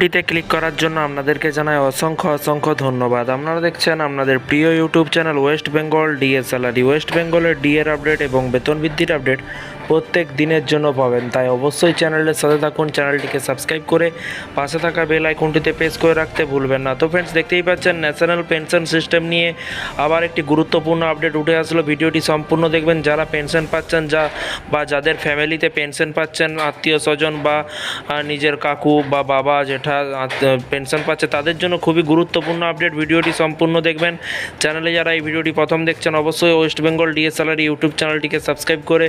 ভিডিওতে ক্লিক করার জন্য আপনাদেরকে জানাই অসংখ্য অসংখ্য ধন্যবাদ। আপনারা দেখছেন আপনাদের প্রিয় YouTube channel West Bengal DA salary West বেঙ্গলের ডিএর আপডেট এবং বেতন বৃদ্ধির আপডেট প্রত্যেক দিনের জন্য পাবেন। তাই অবশ্যই চ্যানেলের সাথে থাকুন চ্যানেলটিকে সাবস্ক্রাইব করে পাশে থাকা বেল আইকনটিতে প্রেস করে রাখতে ভুলবেন না। তো ফ্রেন্ডস দেখতেই পাচ্ছেন ন্যাশনাল পেনশন সিস্টেম নিয়ে আবার একটি গুরুত্বপূর্ণ আপডেট উঠে আসলো। ভিডিওটি সম্পূর্ণ দেখবেন। যারা পেনশন পাচ্ছেন, যা বা যাদের ফ্যামিলিতে পেনশন পাচ্ছেন আত্মীয় স্বজন বা নিজের কাকু বা বাবা, জেঠা পেনশন পাচ্ছে, তাদের জন্য খুবই গুরুত্বপূর্ণ আপডেট ভিডিওটি সম্পূর্ণ দেখবেন। চ্যানেলে যারা এই ভিডিওটি প্রথম দেখছেন, অবশ্যই ওয়েস্ট বেঙ্গল ডিএসএলআর ইউটিউব চ্যানেলটিকে সাবস্ক্রাইব করে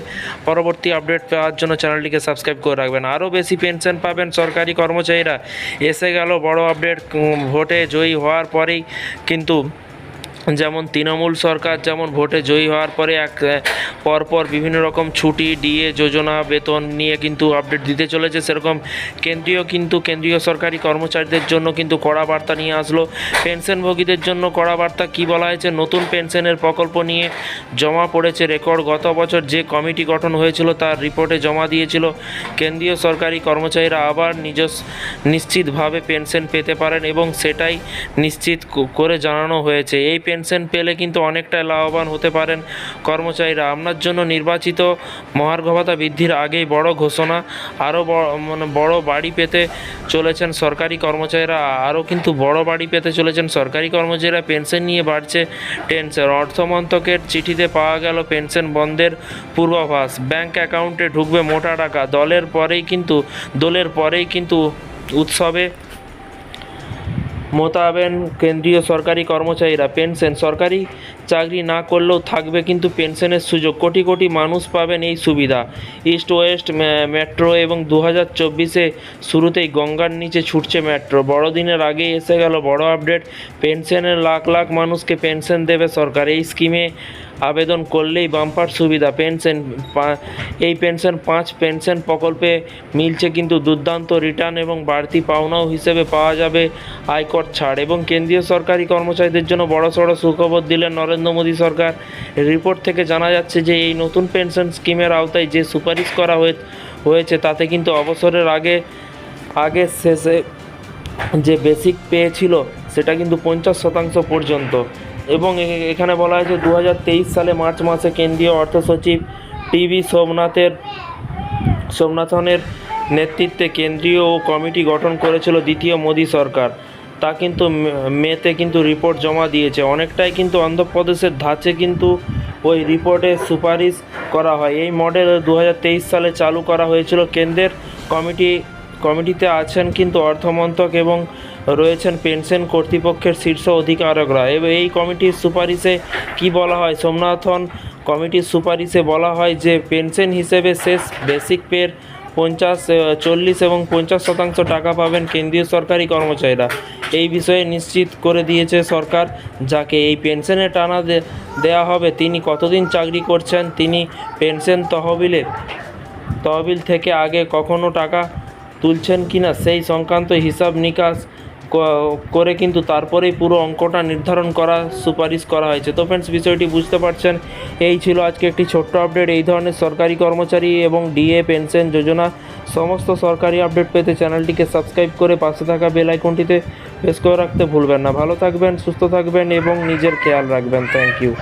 পরবর্তী আপডেট পাওয়ার জন্য চ্যানেলটিকে সাবস্ক্রাইব করে রাখবেন। আরও বেশি পেনশন পাবেন সরকারি কর্মচারীরা। এসে গেল বড় আপডেট ভোটে জয়ী হওয়ার পরেই কিন্তু যেমন তৃণমূল সরকার যেমন ভোটে জয়ী হওয়ার পরে এক পরপর বিভিন্ন রকম ছুটি, ডিএ, যোজনা, বেতন নিয়ে কিন্তু আপডেট দিতে চলেছে সেরকম কেন্দ্রীয় কিন্তু কেন্দ্রীয় সরকারি কর্মচারীদের জন্য কিন্তু কড়া বার্তা নিয়ে আসলো। পেনশনভোগীদের জন্য কড়া বার্তা কী বলা হয়েছে? নতুন পেনশনের প্রকল্প নিয়ে জমা পড়েছে রেকর্ড। গত বছর যে কমিটি গঠন হয়েছিল তার রিপোর্টে জমা দিয়েছিল। কেন্দ্রীয় সরকারি কর্মচারীরা আবার নিজস নিশ্চিতভাবে পেনশন পেতে পারেন এবং সেটাই নিশ্চিত করে জানানো হয়েছে। এই পেনশন পেলে কিন্তু অনেকটা লাভবান হতে পারেন কর্মচারীরা। আপনার জন্য নির্বাচিত মহার্ঘ ভাতা বৃদ্ধির আগেই বড় ঘোষণা, আরও মানে বড় বাড়ি পেতে চলেছেন সরকারি কর্মচারীরা। আরও কিন্তু বড় বাড়ি পেতে চলেছেন সরকারি কর্মচারীরা। পেনশন নিয়ে বাড়ছে টেনশন। অর্থমন্ত্রকের চিঠিতে পাওয়া গেল পেনশন বন্ধের পূর্বাভাস। ব্যাংক অ্যাকাউন্টে ঢুকবে মোটা টাকা। দলের পরেই কিন্তু, দলের পরেই কিন্তু উৎসবে মোতাবেন কেন্দ্রীয় সরকারি কর্মচারীরা। পেনশন সরকারি চাকরি না করলেও থাকবে কিন্তু পেনশনের সুযোগ। কোটি কোটি মানুষ পাবেন এই সুবিধা। ইস্ট ওয়েস্ট মেট্রো এবং দু হাজার চব্বিশে শুরুতেই গঙ্গার নিচে ছুটছে মেট্রো। বড়দিনের আগে এসে গেল বড় আপডেট। পেনশনের লাখ লাখ মানুষকে পেনশন দেবে সরকার। এই স্কিমে আবেদন করলেই বাম্পার সুবিধা। পেনশন এই পেনশন পাঁচ পেনশন প্রকল্পে মিলছে কিন্তু দুর্দান্ত রিটার্ন এবং বাড়তি পাওনাও হিসেবে পাওয়া যাবে আয়কর ছাড় এবং কেন্দ্রীয় সরকারি কর্মচারীদের জন্য বড়সড় সুখবর দিলেন নরেন্দ্র মোদী সরকার। রিপোর্ট থেকে জানা যাচ্ছে যে এই নতুন পেনশন স্কিমের আওতায় যে সুপারিশ করা হয়ে, হয়েছে তাতে কিন্তু অবসরের আগে আগে শেষে যে বেসিক পে ছিল সেটা কিন্তু পঞ্চাশ শতাংশ পর্যন্ত। এবং এখানে বলা হয়েছে দু হাজার তেইশ সালে মার্চ মাসে কেন্দ্রীয় অর্থ সচিব টিভি সোমনাথের, সোমনাথনের নেতৃত্বে কেন্দ্রীয় ও কমিটি গঠন করেছিল দ্বিতীয় মোদী সরকার। তা কিন্তু মেতে কিন্তু রিপোর্ট জমা দিয়েছে। অনেকটাই কিন্তু অন্ধ্রপ্রদেশের ধাঁচে কিন্তু ওই রিপোর্টে সুপারিশ করা হয়। এই মডেল দু হাজার তেইশ সালে চালু করা হয়েছিল। কেন্দ্রের কমিটি কমিটিতে আছেন কিন্তু অর্থমন্ত্রক এবং রয়েছেন পেনশন কর্তৃপক্ষের শীর্ষ অধিকারকরা। এবং এই কমিটির সুপারিশে কি বলা হয়? সোমনাথন কমিটির সুপারিশে বলা হয় যে, পেনশন হিসেবে শেষ বেসিক পের পঞ্চাশ চল্লিশ এবং পঞ্চাশ শতাংশ টাকা পাবেন কেন্দ্রীয় সরকারি কর্মচারীরা। এই বিষয়ে নিশ্চিত করে দিয়েছে সরকার, যাকে এই পেনশনে টানা দে- দেওয়া হবে। তিনি কতদিন চাকরি করছেন? তিনি পেনশন তহবিলে তহবিল থেকে আগে কখনো টাকা তুলছেন কি না সেই সংক্রান্ত হিসাব নিকাশ করে কিন্তু তারপরেই পুরো অঙ্কটা নির্ধারণ করা, সুপারিশ করা হয়েছে। তো ফ্রেন্ডস বিষয়টি বুঝতে পারছেন, এই ছিল আজকে একটি ছোট্ট আপডেট এই ধরনের সরকারি কর্মচারী এবং ডিএ পেনশন যোজনা, সমস্ত সরকারি আপডেট পেতে চ্যানেলটিকে সাবস্ক্রাইব করে পাশে থাকা বেল আইকনটিতে প্রেস করে রাখতে ভুলবেন না। ভালো থাকবেন, সুস্থ থাকবেন এবং নিজের খেয়াল রাখবেন। Thank you